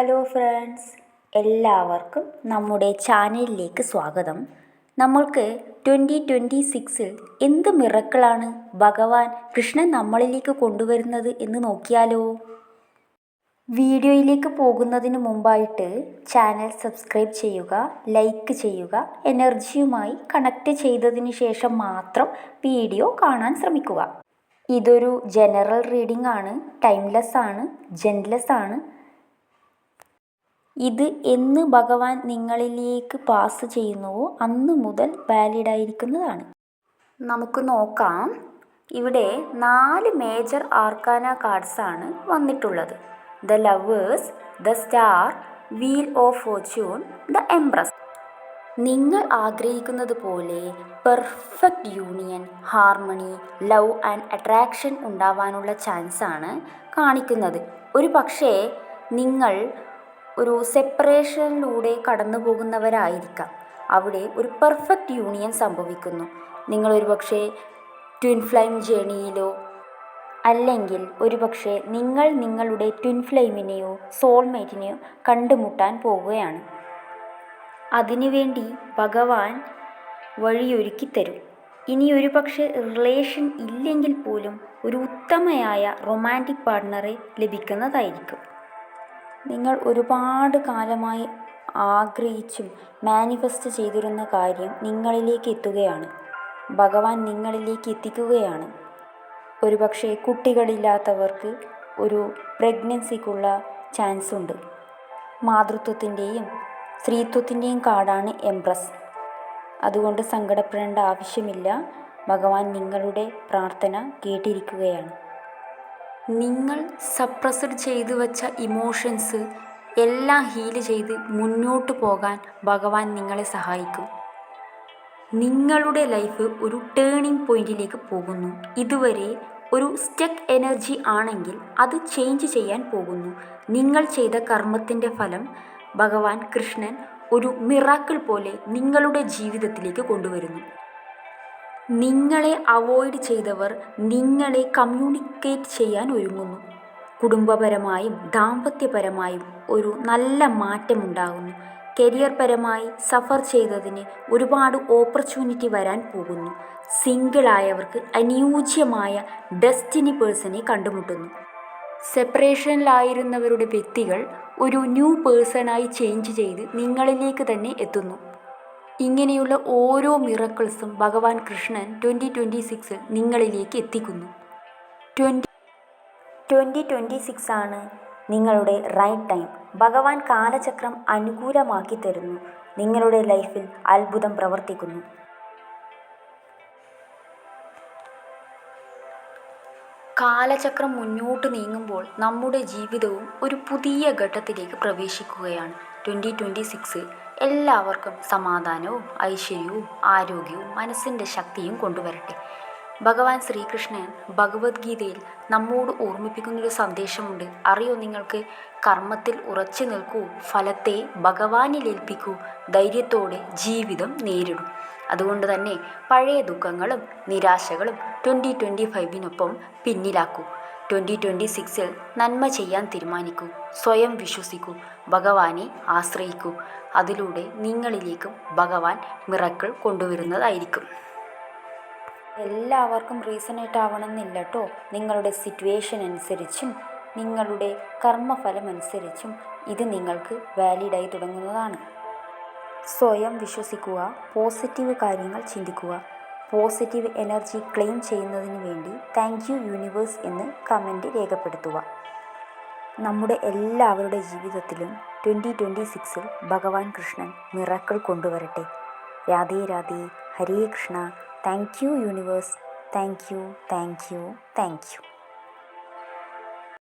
Hello friends എല്ലാവർക്കും നമ്മുടെ ചാനലിലേക്ക് സ്വാഗതം. നമ്മൾക്ക് ട്വന്റി ട്വന്റി സിക്സിൽ എന്ത് മിറക്കിളാണ് ഭഗവാൻ കൃഷ്ണൻ നമ്മളിലേക്ക് കൊണ്ടുവരുന്നത് എന്ന് നോക്കിയാലോ? വീഡിയോയിലേക്ക് പോകുന്നതിന് മുമ്പായിട്ട് ചാനൽ സബ്സ്ക്രൈബ് ചെയ്യുക ലൈക്ക് ചെയ്യുക എനർജിയുമായി കണക്റ്റ് ചെയ്തതിന് ശേഷം മാത്രം വീഡിയോ കാണാൻ ശ്രമിക്കുക. ഇതൊരു ജനറൽ റീഡിംഗ് ആണ് ടൈംലെസ് ആണ് ജെൻലെസ് ആണ്. ഇത് എന്ന് ഭഗവാൻ നിങ്ങളിലേക്ക് പാസ് ചെയ്യുന്നുവോ അന്ന് മുതൽ വാലിഡ് ആയിരിക്കുന്നതാണ്. നമുക്ക് നോക്കാം. ഇവിടെ നാല് മേജർ ആർക്കാന കാർഡ്സ് ആണ് വന്നിട്ടുള്ളത്. The lovers the star wheel of fortune the empress നിങ്ങൾ ആഗ്രഹിക്കുന്നത് പോലെ perfect union harmony love and attraction ഉണ്ടാവാനുള്ള ചാൻസാണ് കാണിക്കുന്നത്. ഒരു പക്ഷേ നിങ്ങൾ ഒരു സെപ്പറേഷനിലൂടെ കടന്നു പോകുന്നവരായിരിക്കാം അവിടെ ഒരു പെർഫെക്റ്റ് യൂണിയൻ സംഭവിക്കുന്നു. നിങ്ങൾ ഒരുപക്ഷെ ട്വിൻ ഫ്ലെയിം ജേണിയിലോ അല്ലെങ്കിൽ ഒരുപക്ഷെ നിങ്ങൾ നിങ്ങളുടെ ട്വിൻ ഫ്ലെയിമിനെയോ സോൾമേറ്റിനെയോ കണ്ടുമുട്ടാൻ പോവുകയാണ്. അതിനുവേണ്ടി ഭഗവാൻ വഴിയൊരുക്കി തരും ഇനി ഒരു പക്ഷേ റിലേഷൻ ഇല്ലെങ്കിൽ പോലും ഒരു ഉത്തമയായ റൊമാന്റിക് പാർട്ട്ണറെ ലഭിക്കുന്നതായിരിക്കും. നിങ്ങൾ ഒരുപാട് കാലമായി ആഗ്രഹിച്ചും മാനിഫെസ്റ്റ് ചെയ്തിരുന്ന കാര്യം നിങ്ങളിലേക്ക് എത്തുകയാണ്. ഭഗവാൻ നിങ്ങളിലേക്ക് എത്തിക്കുകയാണ്. ഒരുപക്ഷെ കുട്ടികളില്ലാത്തവർക്ക് ഒരു പ്രഗ്നൻസിക്കുള്ള ചാൻസ് ഉണ്ട്. മാതൃത്വത്തിന്റെയും സ്ത്രീത്വത്തിന്റെയും കാർഡാണ് എംപ്രസ് അതുകൊണ്ട് സങ്കടപ്പെടേണ്ട ആവശ്യമില്ല. ഭഗവാൻ നിങ്ങളുടെ പ്രാർത്ഥന കേട്ടിരിക്കുകയാണ്. നിങ്ങൾ സപ്രസ്ഡ് ചെയ്തു വച്ച ഇമോഷൻസ് എല്ലാം ഹീൽ ചെയ്ത് മുന്നോട്ട് പോകാൻ ഭഗവാൻ നിങ്ങളെ സഹായിക്കും. നിങ്ങളുടെ ലൈഫ് ഒരു ടേണിംഗ് പോയിന്റിലേക്ക് പോകുന്നു. ഇതുവരെ ഒരു സ്റ്റക്ക് എനർജി ആണെങ്കിൽ അത് ചേഞ്ച് ചെയ്യാൻ പോകുന്നു. നിങ്ങൾ ചെയ്ത കർമ്മത്തിന്റെ ഫലം ഭഗവാൻ കൃഷ്ണൻ ഒരു മിറാക്കിൾ പോലെ നിങ്ങളുടെ ജീവിതത്തിലേക്ക് കൊണ്ടുവരുന്നു. നിങ്ങളെ അവോയ്ഡ് ചെയ്തവർ നിങ്ങളെ കമ്മ്യൂണിക്കേറ്റ് ചെയ്യാൻ ഒരുങ്ങുന്നു. കുടുംബപരമായും ദാമ്പത്യപരമായും ഒരു നല്ല മാറ്റമുണ്ടാകുന്നു. കരിയർ പരമായി സഫർ ചെയ്തതിന് ഒരുപാട് ഓപ്പർച്യൂണിറ്റി വരാൻ പോകുന്നു. സിംഗിളായവർക്ക് അനുയോജ്യമായ ഡെസ്റ്റിനി പേഴ്സണെ കണ്ടുമുട്ടുന്നു. സെപ്പറേഷനിലായിരുന്നവരുടെ വ്യക്തികൾ ഒരു ന്യൂ പേഴ്സണായി ചേഞ്ച് ചെയ്ത് നിങ്ങളിലേക്ക് തന്നെ എത്തുന്നു. ഇങ്ങനെയുള്ള ഓരോ മിറക്കിൾസും ഭഗവാൻ കൃഷ്ണൻ ട്വന്റി ട്വന്റി സിക്സിൽ നിങ്ങളിലേക്ക് എത്തിക്കുന്നു. ട്വന്റി ട്വന്റി ട്വന്റി സിക്സ് ആണ് നിങ്ങളുടെ റൈറ്റ് ടൈം ഭഗവാൻ കാലചക്രം അനുകൂലമാക്കി തരുന്നു. നിങ്ങളുടെ ലൈഫിൽ അത്ഭുതം പ്രവർത്തിക്കുന്നു. കാലചക്രം മുന്നോട്ട് നീങ്ങുമ്പോൾ നമ്മുടെ ജീവിതവും ഒരു പുതിയ ഘട്ടത്തിലേക്ക് പ്രവേശിക്കുകയാണ്. ട്വന്റി ട്വന്റി സിക്സ് എല്ലാവർക്കും സമാധാനവും ഐശ്വര്യവും ആരോഗ്യവും മനസ്സിന്റെ ശക്തിയും കൊണ്ടുവരട്ടെ. ഭഗവാൻ ശ്രീകൃഷ്ണൻ ഭഗവത്ഗീതയിൽ നമ്മോട് ഓർമ്മിപ്പിക്കുന്നൊരു സന്ദേശമുണ്ട്. അറിയോ നിങ്ങൾക്ക്? കർമ്മത്തിൽ ഉറച്ചു നിൽക്കൂ ഫലത്തെ ഭഗവാനിൽ ഏൽപ്പിക്കൂ ധൈര്യത്തോടെ ജീവിതം നേരിടും. അതുകൊണ്ട് തന്നെ പഴയ ദുഃഖങ്ങളും നിരാശകളും ട്വന്റി ട്വന്റി ഫൈവിനൊപ്പം പിന്നിലാക്കൂ. ട്വന്റി ട്വന്റി സിക്സിൽ നന്മ ചെയ്യാൻ തീരുമാനിക്കൂ. സ്വയം വിശ്വസിക്കൂ. ഭഗവാനെ ആശ്രയിക്കൂ. അതിലൂടെ നിങ്ങളിലേക്കും ഭഗവാൻ മിറക്കിൾ കൊണ്ടുവരുന്നതായിരിക്കും. എല്ലാവർക്കും റീസണേറ്റ് ആവണമെന്നില്ല കേട്ടോ നിങ്ങളുടെ സിറ്റുവേഷൻ അനുസരിച്ചും നിങ്ങളുടെ കർമ്മഫലം അനുസരിച്ചും ഇത് നിങ്ങൾക്ക് വാലിഡായി തുടങ്ങുന്നതാണ്. സ്വയം വിശ്വസിക്കുക പോസിറ്റീവ് കാര്യങ്ങൾ ചിന്തിക്കുക പോസിറ്റീവ് എനർജി ക്ലെയിം ചെയ്യുന്നതിന് വേണ്ടി താങ്ക് യു യൂണിവേഴ്സ് എന്ന് കമന്റ് രേഖപ്പെടുത്തുക. നമ്മുടെ എല്ലാവരുടെ ജീവിതത്തിലും ട്വന്റി ട്വന്റി സിക്സിൽ ഭഗവാൻ Krishnan miracle കൊണ്ടുവരട്ടെ. Radhe Radhe Hare Krishna. Thank you universe. Thank you thank you thank you.